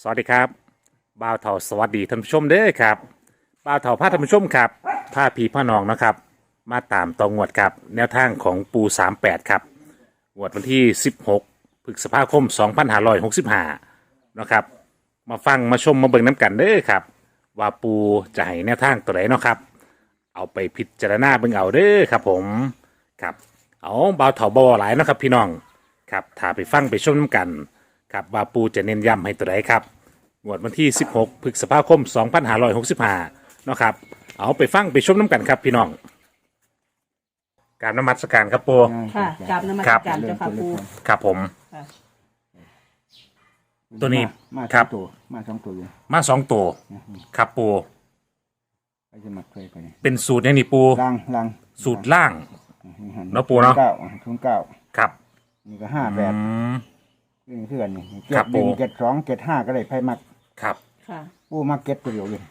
สวัสดีครับบ่าวเถาสวัสดีท่านผู้ชมเด้อครับบ่าวเถาพาท่านผู้ชมครับพาพีพ่น้องนะครับ มาตามตองงวดครับ แนวทางของปู 38 ครับงวดวันที่ 16พฤษภาคม 2565นะครับ มาฟังมาชมมาเบิ่งน้ำกันเด้อครับ ว่าปูจะให้แนวทางตัวไหนเนาะครับ เอาไปพิจารณาเบิ่งเอาเด้อครับผมครับ เอาบ่าวเถาบ่าวหลายเนาะครับพี่น้องครับถ้าไปฟังไปชมน้ำกัน ครับว่าปูจะเน้นย้ำให้ตัวใดครับงวดวันที่ 16พฤษภาคม 2565เนาะครับ เอาไปฟังไปชมน้ำกันครับพี่น้องการนมัสการครับปู ค่ะกราบนมัสครับการเจ้าค่ะปูครับผม ค่ะตัวนี้มาครับสองตัวมาสองตัวอยู่มาสองตัวครับปู ไปจะมัดเคยไปเป็นสูตรเนี่ยนี่ปูล่างล่างสูตรล่าง เนาะปู่เนาะ เก้าทุนเก้าครับ นี่ก็ห้าแปดอืมนี่ เพื่อนนี่เจ็ครัดบหนึ่งปู่เจ็ดสองเจ็ดห้าก็ได้ไพ่มักครับค่ะผู้มักเจ็ดตัวเดียวเลย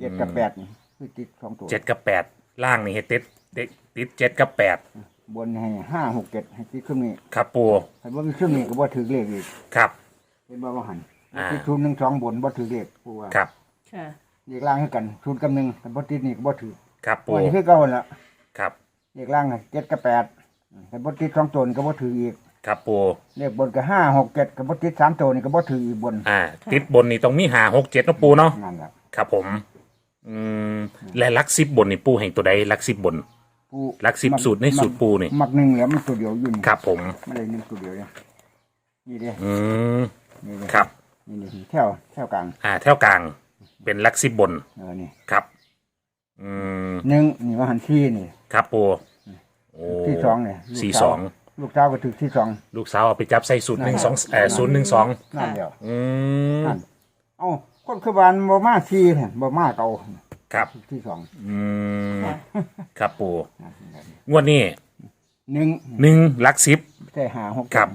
เจ็ดกับแปดนี่คือติดสองตัวเจ็ดกับแปดล่างนี่ให้ติดติดติดเจ็ดกับแปดบนให้ห้าหกเจ็ดให้ติดขึ้นนี่ครับปูให้บ่มีขึ้นนี่ก็บ่ถือเลขอีกครับ เป็นบ่ว่าหันอ่า ติดทุนหนึ่งสองบนบ่ถือเลขผู้ว่าครับค่ะ เลขล่างคือกันทุนกำหนึ่งแต่บ่ติดนี่ก็บ่ถือครับปูวันนี้คือเก่าหั่นละครับเลขล่างน่ะเจ็ดกับแปดแต่บ่ติดสองตัวนี่ก็บ่ถืออีก ครับปูเลขบนก็ห้าหกเจ็ดกับบติดสามตัวนี่ก็บ่ถืออีกบนอ่า ติดบนนี่ต้องมีหาหกเจ็ดเนาะปูเนาะนั่นแหละครับผม อืมและลักซิบบนนี่ปูแห่งตัวใดลักซิบบนผู้หลักสิบมัสูตรในสูตรปูนี่ มักหนึ่งแล้วมันตัวเดียวอยู่นี่ครับผม ไม่ได้หนึ่งตัวเดียวเนี่ยนี่เด้อืมนี่เด้ครับ นี่เด้แถวแถวกลางอ่าแถวกลางเป็นลักซิบบนเออนี่ครับ อืมหนึ่งนี่ว่าหันที่นี่ ครับปูโอ้ที่สองเนี่ยลูกสี่สาว สอง ลูกสาวก็ถือที่สองลูกสาวเอาไปจับใส่สูตรหนึ่งสองเออศูนย์หนึ่งสองนั่นเดียวอืมนั่นเอ้าคนคือบ้านบ่มาที่เนี่ยบ่มาเก่าครับ ที่สองอืมค่ะครับปูนั่นนั่นงวดนี้หนึ่งหนึ่งลักซิบใช่หาหกครับ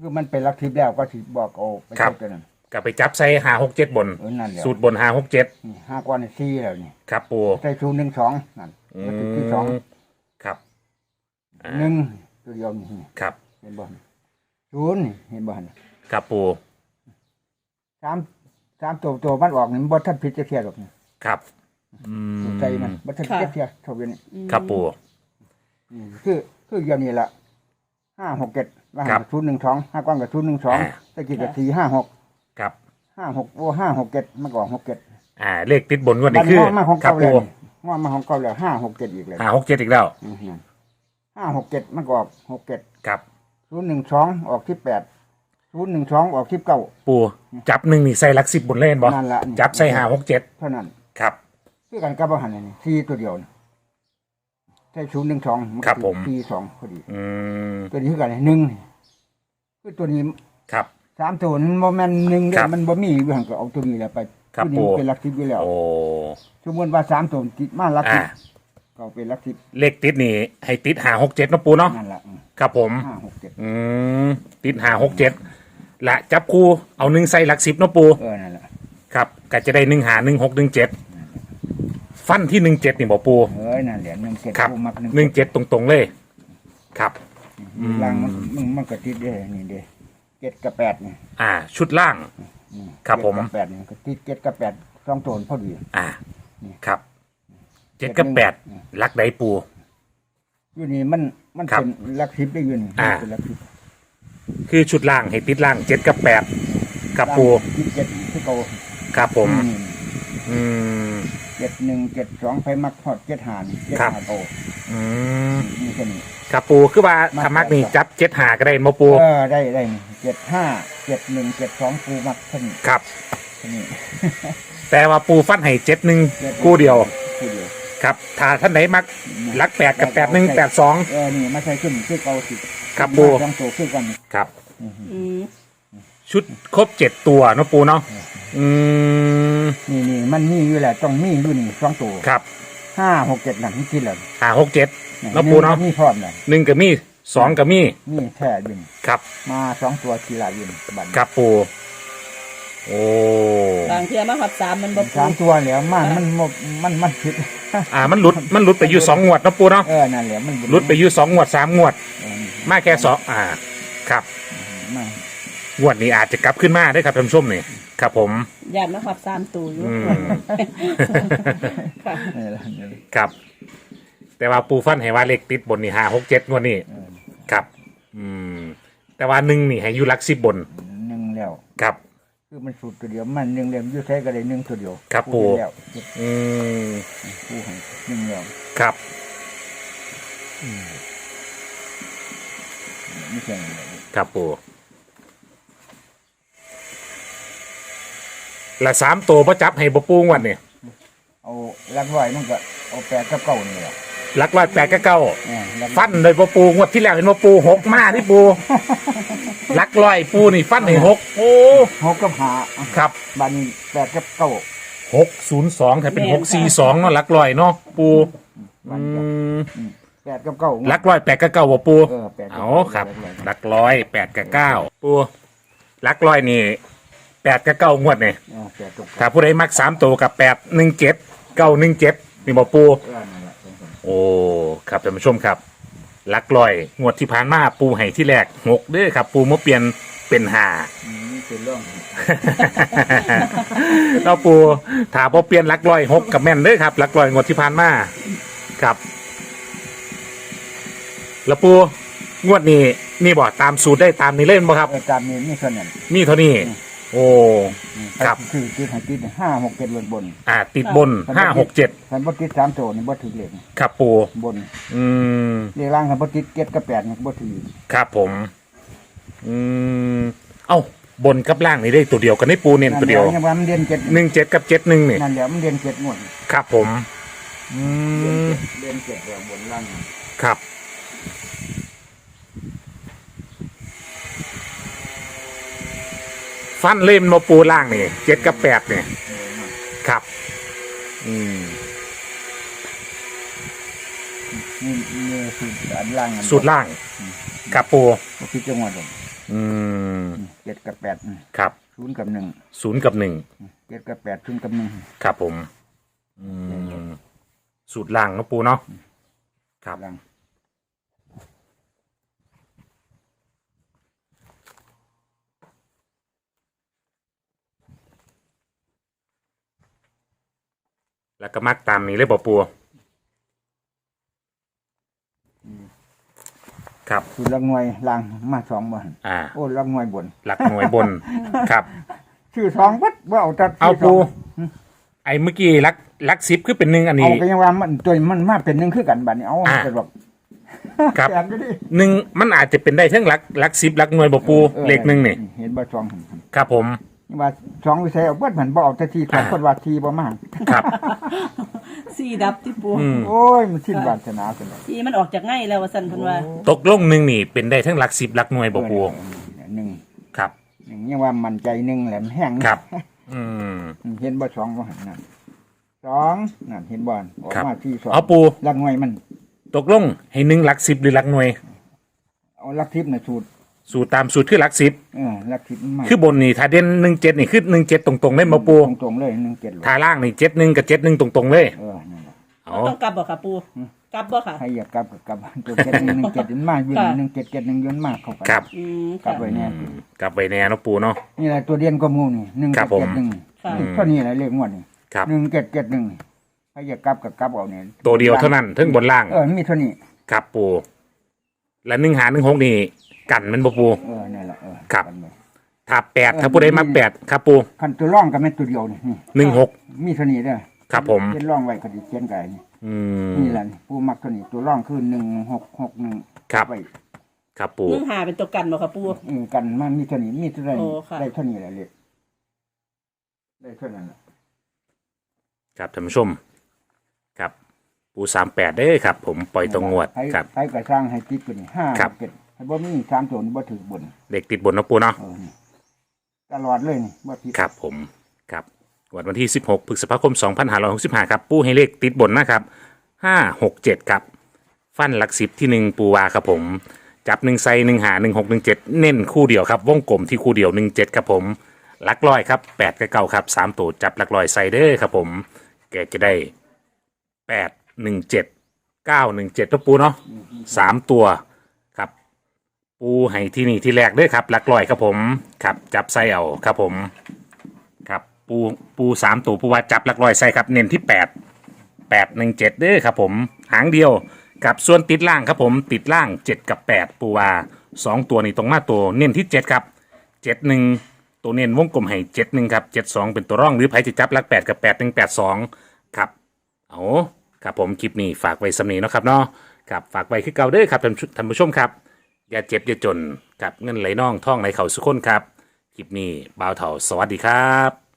คือมันเป็นลักทิพย์แล้วก็สิบอกเอาไปครับ เท่านั้นกับไปจับใส่หาหกเจ็ดบน เออนั่นเดียวสูตรบนหาหกเจ็ดนี่ห้ากว่าในที่แล้วนี่ครับปูใส่ศูนย์หนึ่งสองนั่นอืก็คือที่สองมครับอ่าหนึ่ง ตัวเดียวนี่ครับ เห็นบ่นศูนย์นี่เห็นบ่นครับปูสามสามตัวตัวมันออกนี่มันบ่ทันพิษจะเทียหรอกนี่ครับอืมใจมันบ่ทันพิษจะเทียเท่าเวียนนี่ครับปูนี่คือคืออย่างนี้ละห้าหกเจ็ดว่าครับศูนย์หนึ่งสองห้ากว้างกับศูนย์หนึ่งสองอ่าตะกี้กับสี่ห้าหกครับห้าหกโอ้ห้าหกเจ็ดมันก็ออกหกเจ็ดอ่า เลขติดบนงวดนี้คือบัดมาของครับเก่าแล้ปูวนี่ว่ามาของเก่าแล้วห้าหกเจ็ดอีกเลยหาหกเจ็ดอีกแล้ว อืมนั่น ห้าหกเจ็ดมันก็ออกหกเจ็ดครับศูนย์หนึ่งสองออกที่แปดศูนย์หนึ่งสองออกที่เก้า ปูจับหนึ่งนี่ใส่ลักซิบบนเล่นบ่นั่นละนี่ จับใส่หาหกเจ็ดเท่านั้นครับ คือกันกับอาหารนี่สี่ตัวเดียวนี่ใช่ศูนย์หนึ่งสองนก็ครับผม สี่สองพอดี อืมตัวนี้คือกันหนึ่งนี่คือตัวนี้ครับ สามตัวนั้นโมแมนหนึ่งเด้ครับมันบ่มีอยู่หันก็เอาตัวนี้แหละไปครับตัวนี้ปู่เป็นหลักสิบอยู่แล้วโอ้ สมมติว่าสามตัวติดมาหลักสิอ่าบ ก็เอาเป็นหลักสิบเลขติดนี่ ให้ติดหาหกเจ็ดนาะปูเนาะนั่นแหละอืมครับผม ห้าหกเจ็ดอืมติดหาหกเจ็ดละจับคู่เอาหนึ่งใส่หลักสิบเนาะปูเออนั่นแหละครับก็จะได้หนึ่งหาหนึ่งหกหนึ่งเจ็ดฟันที่หนึ่งเจ็ดนี่บอกปู เอ้ยนั่นแหละหนึ่งเจ็ดครับ ผู้มักหนึ่งหนึ่งเจ็ดตรงๆเลย ครับล่างมันมันมันก็ติดเด้นี่เด้เจ็ดกับแปดนี่อ่า ชุดล่าง อืครับผม เจ็ดกับแปดนี่ก็ติดเจ็ดกับแปดสองตัวพอดีอ่า ครับ เจ็ดกับแปดลักไดปู อยู่นี่มันมันครับเป็นหลักสิบได้อยู่นี่อ่า เป็นหลักสิบคือชุดล่างให้ติดล่างเจ็ดกับแปดครับปูติดเจ็ดที่เก่าครับผมนี่อืม เจ็ดหนึ่งเจ็ดสองไปมักฮอดเจ็ดหานเจ็ดครับ หาโตอืมนี่แค่นี้ครับปูคือว่าธรรมักนี่จับเจ็ดหาก็ได้มาปูเออได้ได้นี่เจ็ดห้าเจ็ดหนึ่งเจ็ดสองปูมักแค่นี้ครับแค่นี้แต่ว่าปูฟันให้เจ็ดหนึ่งคู่เดียว คู่เดียวครับถ้าท่านไหนมักลักแปดกับแปดหนึ่งแปดสองเออนี่มาใช้ขึ้นคือเก่าสิครับปูสองตัวคือกันครับ อืมชุดครบเจ็ดตัวเนาะปูเนาะอืมนี่นี่มันมีอยู่แหละต้องมีอยู่นี่สองตัวครับห้าหกเจ็ดหนังที่เลยหาหกเจ็ดเนาะปูเนาะมีพร้อมเลยหนึ่งกับมีสองกับมีมีแท้อยืนครับ มาสองตัวทีละอยืนบัดนี้ครับปู โอ้บางเทียมาหับสามมันบ่ปูสามตัวแล้วมันมันมันมันมันผิดอ่ามันหลุดมันหลุดไปอยู่สองงวดเนาะปูเนาะเออนั่นแหละมันหลุดไปอยู่สองงวดสามงวด เออมาแค่สองอ่า ครับมา งวดนี้อาจจะกลับขึ้นมาได้ครับท่านผู้ชมนี่ครับผมญาติมาหอบสามตัวอยู่อืม ค่ะนี่แหละนี่แหละครับ แต่ว่าปูฟันให้ว่าเลขติดบนนี่ห้าหกเจ็ดงวดนี้ครับ อืม แต่ว่าหนึ่งนี่ให้อยู่หลักสิบบนหนึ่งแล้ว ครับ คือมันสูตรตัวเดียวมันหนึ่งเดียวอยู่ใช้ก็ได้หนึ่งตัวเดียวครับปูปู่แล้วอืมปูให้หนึ่งแล้วครับไม่ใช่อะไรครับปูละสามตัวประจับให้บปูงวันนี่เอาลักร้อยมันก็เอาแปดกับเก้านี่แหละ หลักร้อยแปดก็เก้าเออลักฟันโดยบปูงวดที่แล้วเห็นบปูหกมาที่ปูหลักร้อยปูนี่ฟันให้หกโอ้หกกับหาครับบานนี้แปดกับเก้าหกศูนย์สองถ้าเป็นหกสี่สองเนาะหลักร้อยเนาะปูบาอืนนี้มแปดกับเก้าหลักร้อยแปดกับเก้าบ่ปู เออแปดกับเอาก้ครับลักอยหลักร้อยแปดกับเก้าปูหลักร้อยนี่แปดกับเก้างวดเนี่ยเออแปดกับถ้าเก้าผู้ใดมักสามตัวกับแปดหนึ่งเจ็ดเก้าหนึ่งเจ็ดนี่บ่ปูเออ โอ้ครับท่านผู้ชมครับหลักร้อยงวดที่ผ่านมาปูให้ที่แรกหกเด้อครับ ปูมาเปลี่ยนเป็นห้าอืมนี่เป็นเรื่องเราปูถามพอเปลี่ยนหลักร้อยหกกับแม่นเด้อครับหลักร้อยงวดที่ผ่านมาครับ แล้วปูงวดนี้นี่บ่ตามสูตรได้ตามนี้เล่นบ่ครับ เออตามนี้นี่ส่วนนั้นมีเท่านี้ โอ้ ครับ คือติดให้ติดห้าหกเจ็ดบนบนอ่าติดบนห้าหกเจ็ดคันบ่ติดสามตัวนี่บ่ถือเลขครับปูบน อืมเลขล่างคันบ่ติดเจ็ดกับแปดนี่บ่ถือครับผม อืม เอ้า บนกับล่างนี่ได้ตัวเดียวกันได้ปูเน้นตัวเดียวนั่นแหละว่ามันเรียนเจ็ดหนึ่งเจ็ดกับเจ็ดหนึ่งนี่นั่นแหละมันเรียนเจ็ดหมดครับผม อืมเรียนเจ็ดแล้วบนล่างครับ ฟันเล่มมาปูล่างนี่เจ็ดกับแปดเนี่ยครับ อืมนี่นี่สูตรอันล่างอันสูตรล่างกับปูบ่คิดจังหวัดอืมเจ็ดกับแปดครับศูนย์กับหนึ่งศูนย์กับหนึ่งเจ็ดกับแปดศูนย์กับหนึ่งครับผม อืมสูตรล่างเนาะปูเนาะครับ ล่าง แล้วก็มักตามนี้เลยบ่ปูครับสูตรลักหน่วยล่างมาสองบ่อ่า โอ้ลักหน่วยบน หลักหน่วยบน ครับ ชื่อสองวัดว่าเอาแต่เอาชื่สปูงไอ้เมื่อกี้ลักลักซิปคือเป็นหนึ่งอันเอานี้ก็ยังว่ามันตัวมันมาเป็นหนึ่งคือกันบัดนี้เอาอ่าเป็นแบบครับแปลกอยู่ดิหนึ่งมันอาจจะเป็นได้ทั้งลักลักซิปลักหน่วยบ่ปูออเลขหนึ่งนี่เห็นบ่สองครับผม นี่ว่าสองวิสัยเอาเบิดมันบ่เอาแต่ทีสองอ่าคนว่าทีบ่มากครับ สี่ดับที่ปูอืม โอ้ยมันสิ้นวาสนาจังเลยสี่มันออกจากง่ายแล้วว่าสันเพันว่าตกลงหนึ่งนี่เป็นได้ทั้งลักซิปลักหน่วยบ่ปูเออหนึ่งครับ หนึ่งยังว่ามันใจหนึ่งแหลมนแห้งครับ อืม เห็นบ่สองบ่หันนั่นสองนั่นเห็นบ่ออกครับ มาที่สองเอาปูลักหน่วยมัน ตกลงให้หนึ่งลักซิปหรือลักหน่วย เอาลักทิพย์น่ะสูตร สูตรตามสูตรคือลักซิปเออลักทิพย์มันมาคือบนนี่ถ้าเด่นหนึ่งเจ็ดนี่คือหนึ่งเจ็ดตรงๆเลยบ่ปูตรงๆเลยหนึ่งเจ็ดเลยถ้าล่างนี่เจ็ดหนึ่งกับเจ็ดหนึ่งตรงๆเลยเออนั่นแหละเอาต้องกลับบ่ค่ะปูกลับบ่ค่ะให้อย่ากลับก็กลับตัวเจ็ดหนึ่งหนึ่งเจ็ดมันมากยืนค่ะหนึ่งเจ็ดเจ็ดหนึ่งยืนมากเข้าไปครับอืมกลัค่ะบไว้แน่อืมกลับไปแน่เนาะปูเนาะ นี่แหละตัวเดียนก็มูนี่หนึ่งครัเจ็บดผม เจ็ดหนึ่งค่ะ เท่านี้แหละเลขงวดนี่ครับ หนึ่งเจ็ดเจ็ดหนึ่งให้อย่ากลับกับกลับเอาเนี่ยตัวเดียวเท่านั้นทั้งบนล่าง เออมีเท่านี้ ครับปูและหนึ่งหาหนึ่งหกนี่ กันแมันบ่ปู เออนี่นแหละเออครับ กันไปถ้าแปดถ้าผู้ใดมาแปดครับปูคันตัวร่องก็แม่นตัวเดียวนี่นี่หนึ่งหก มีเท่านี้เด้อครับผม เขียนร่องไว้ก็ดิเขียนไก่นี่อืม นี่แหละนี่ผู้มักเท่านี้ตัวร่องคือหนึ่งหกหกหนึ่งครับ ไว้ครับปู นึ่งหาเป็นตัวกันบ่ค่ะปู เออกันมันมีเท่านี้มีเท่านี้โอ้ค่ะ ได้เท่านี้แหละเลขได้เท่านั้นแหละ ครับท่านผู้ชม ครับ ปูสามแปดเด้อครับ ผมปล่อยตรงงวดให้ครับให้กระสร้างให้ติดกว่านี้ห้าครับ เจ็ดให้ บ่มีสามตัวนี่บ่ถือบนเด็กติดบนเนาะปูเนาะเออนี่ตลอดเลยนี่บ่ผิดครับผมครับวันวันที่ 16พฤษภาคม 2565 ครับ ปูให้เลขติดบนนะครับ 567 ครับ ฟันหลักสิบที่หนึ่งปูวาครับผม จับหนึ่งไซหนึ่งหาหนึ่งหกหนึ่งเจ็ดเน้นคู่เดียวครับ วงกลมที่คู่เดียวหนึ่งเจ็ดครับผมหลักร้อยครับแปดกับเก้าครับสามตัวจับหลักร้อยไซเดอร์ครับผม แกจะได้แปดหนึ่งเจ็ดเก้าหนึ่งเจ็ดตัวปูเนาะสามตัวครับ ปูให้ที่นี่ที่แรกเด้วยครับหลักร้อยครับผมครับจับไซเอาครับผมครับปูปูสามตัวปูว่าจับหลักร้อยใส่ครับเน้นที่แปดแปดหนึ่งเจ็ดเด้อครับผมหางเดียวกับส่วนติดล่างครับผมติดล่างเจ็ดกับแปดปูว่าสองตัวนี้ตรงมาตัวเน้นที่เจ็ดครับเจ็ดหนึ่งตัวเน้นวงกลมให้เจ็ดหนึ่งครับเจ็ดสองเป็นตัวร่องหรือไพ่จะจับหลักแปดกับแปดหนึ่งแปดสองครับเอาครับผมคลิปนี้ฝากไว้สำนีเนาะครับเนาะครับฝากไว้คือเก่าเด้อครับท่านผู้ชมครับ อย่าเจ็บอย่าจนกับเงินไหลน่องท่องไหลเข่าสุขคนครับ คลิปนี้บ่าวเถ่าสวัสดีครับ